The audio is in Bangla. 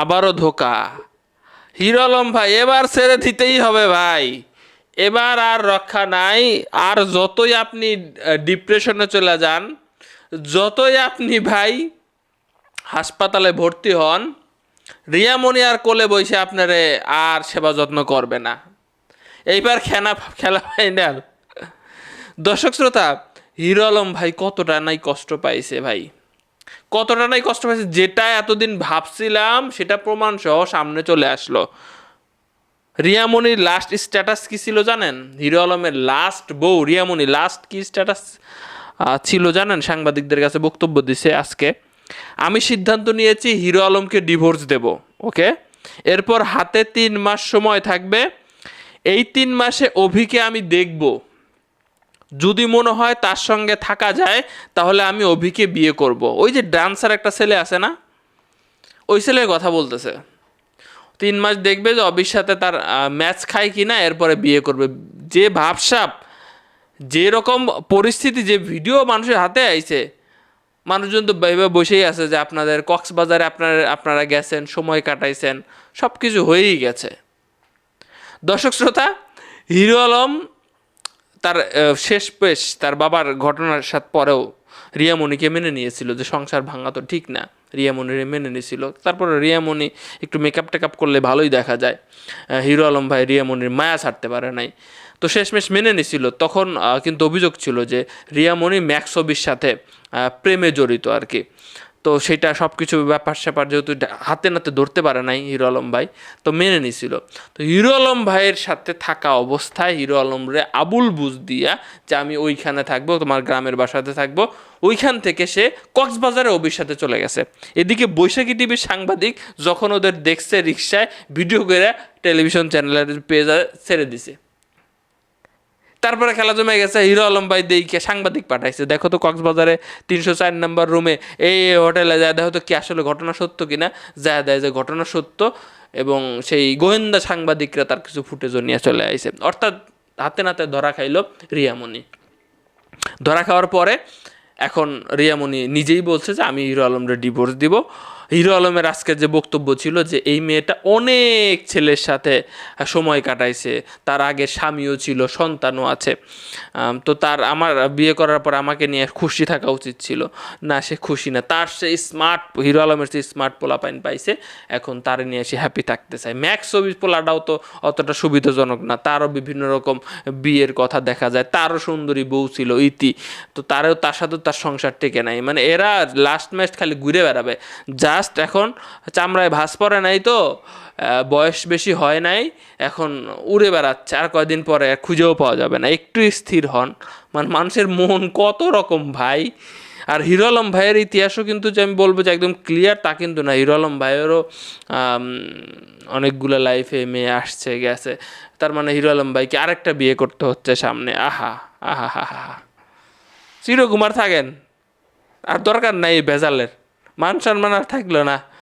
আবারও ধোকা। হিরো ভাই, এবার ছেড়ে দিতেই হবে ভাই। এবার আর রক্ষা নাই। আর যতই আপনি ডিপ্রেশনে চলে যান, যতই আপনি ভাই হাসপাতালে ভর্তি হন রিয়ামণি আর কোলে বসে আপনারে আর সেবা যত্ন করবে না। এইবার খেলা খেলা ফাইনাল দর্শক শ্রোতা হিরো আলম ভাই কতটা নাই কষ্ট পাইছে ভাই। কতটা নাই কষ্ট পাইছে যেটা এতদিন ভাবছিলাম সেটা প্রমাণ সহ সামনে চলে আসলো। রিয়ামণির লাস্ট স্ট্যাটাস কি ছিল জানেন? হিরো আলমের লাস্ট বউ, রিয়ামণি লাস্ট কি স্ট্যাটাস ছিল জানেন? সাংবাদিকদের কাছে বক্তব্য দিছে আজকে। আমি সিদ্ধান্ত নিয়েছি হিরো আলমকে ডিভোর্স দেব ওকে এরপর হাতে তিন মাস সময় থাকবে। এই তিন মাসে অভিকে আমি দেখব। যদি মনে হয় তার সঙ্গে থাকা যায়, তাহলে আমি অভিকে বিয়ে করব। ওই যে ডান্সার একটা ছেলে আছে না? ওই ছেলের কথা বলতেছে। তিন মাস দেখবে যে অভির সাথে তার ম্যাচ খায় কি না এরপরে বিয়ে করবে। যে ভাবসাপ যে রকম পরিস্থিতি, যে ভিডিও মানুষের হাতে আইছে, মানুষজন তো ভেবে বসেই আছে যে আপনাদের কক্সবাজারে আপনার, আপনারা গেছেন, সময় কাটাইছেন সব কিছু হয়েই গেছে। দর্শক শ্রোতা, হিরো আলম তার শেষ পেশ তার বাবার ঘটনার সাথে পরেও রিয়ামণিকে মেনে নিয়েছিল যে সংসার ভাঙা তো ঠিক না। রিয়ামণিরে মেনে নিয়েছিল। তারপরে রিয়ামণি একটু মেকআপ টেকআপ করলে ভালোই দেখা যায়। হিরো আলম ভাই রিয়ামণির মায়া ছাড়তে পারে নাই। তো শেষমেশ মেনে নিছিল তখন কিন্তু অভিযোগ ছিল যে রিয়ামণি ম্যাক্সবির সাথে প্রেমে জড়িত আর কি। তো সেটা সব কিছু ব্যাপার স্যাপার যেহেতু হাতে নাতে ধরতে পারে নাই হিরো আলম ভাই, তো মেনে নিছিল। তো হিরো আলম ভাইয়ের সাথে থাকা অবস্থায় হিরো আলমরে আবুল বুঝ দিয়া যে আমি ওইখানে থাকব, তোমার গ্রামের বাসাতে থাকব। ওইখান থেকে সে কক্সবাজারে অবির সাথে চলে গেছে। এদিকে বৈশাখী টিভির সাংবাদিক যখন ওদের দেখছে রিক্সায় ভিডিও করে টেলিভিশন চ্যানেলের পেজে ছেড়ে দিছে। তারপরে খেলা জমে গেছে, হিরো আলম ভাই দেইকে সাংবাদিক পাঠাইছে। দেখো তো কক্সবাজারে তিনশো চার নম্বর রুমে এই হোটেলে যায়, দেখো তো কি আসলে ঘটনা সত্য কিনা? যায়, দেয় যে ঘটনা সত্য এবং সেই গোয়েন্দা সাংবাদিকরা তার কিছু ফুটেজও নিয়ে চলে আইছে। অর্থাৎ হাতে নাতে ধরা খাইলো রিয়ামণি। ধরা খাওয়ার পরে এখন রিয়ামণি নিজেই বলছে যে আমি হিরো আলমরে ডিভোর্স দিব। হিরো আলমের আজকের যে বক্তব্য ছিল যে এই মেয়েটা অনেক ছেলের সাথে সময় কাটাইছে, তার আগে স্বামীও ছিল, সন্তানও আছে। তো তার আমার বিয়ে করার পর আমাকে নিয়ে খুশি থাকা উচিত ছিল। না, সে খুশি না। তার সে স্মার্ট হিরো আলমের সে স্মার্ট পোলাপাইন পাইছে, এখন তার নিয়ে সে হ্যাপি থাকতে চায়। ম্যাক্স ছবি পোলাটাও তো অতটা সুবিধাজনক না। তারও বিভিন্ন রকম বিয়ের কথা দেখা যায়। তারও সুন্দরী বউ ছিল, ইতি। তো তারও তার সাথে তার সংসার টেকে নাই। মানে এরা লাস্ট ম্যাচ খালি ঘুরে বেড়াবে। জাস্ট এখন চামড়ায় ভাস পড়ে নাই তো বয়স বেশি হয় নাই, এখন উড়ে বেড়াচ্ছে, আর কয়দিন পরে খুঁজেও পাওয়া যাবে না, একটু স্থির হন। মানে মানুষের মন কত রকম ভাই। আর হিরো আলম ভাইয়ের ইতিহাসও কিন্তু যে আমি বলব যে একদম ক্লিয়ার তা কিন্তু না। হিরো আলম ভাইয়েরও অনেকগুলো লাইফে মেয়ে আসছে, গেছে। তার মানে হিরো আলম ভাইকে আরেকটা বিয়ে করতে হচ্ছে সামনে। আহা আহা হা হা চিরকুমার থাকেন। আর দরকার নাই ভেজালের। মান সম্মান আর থাকল না।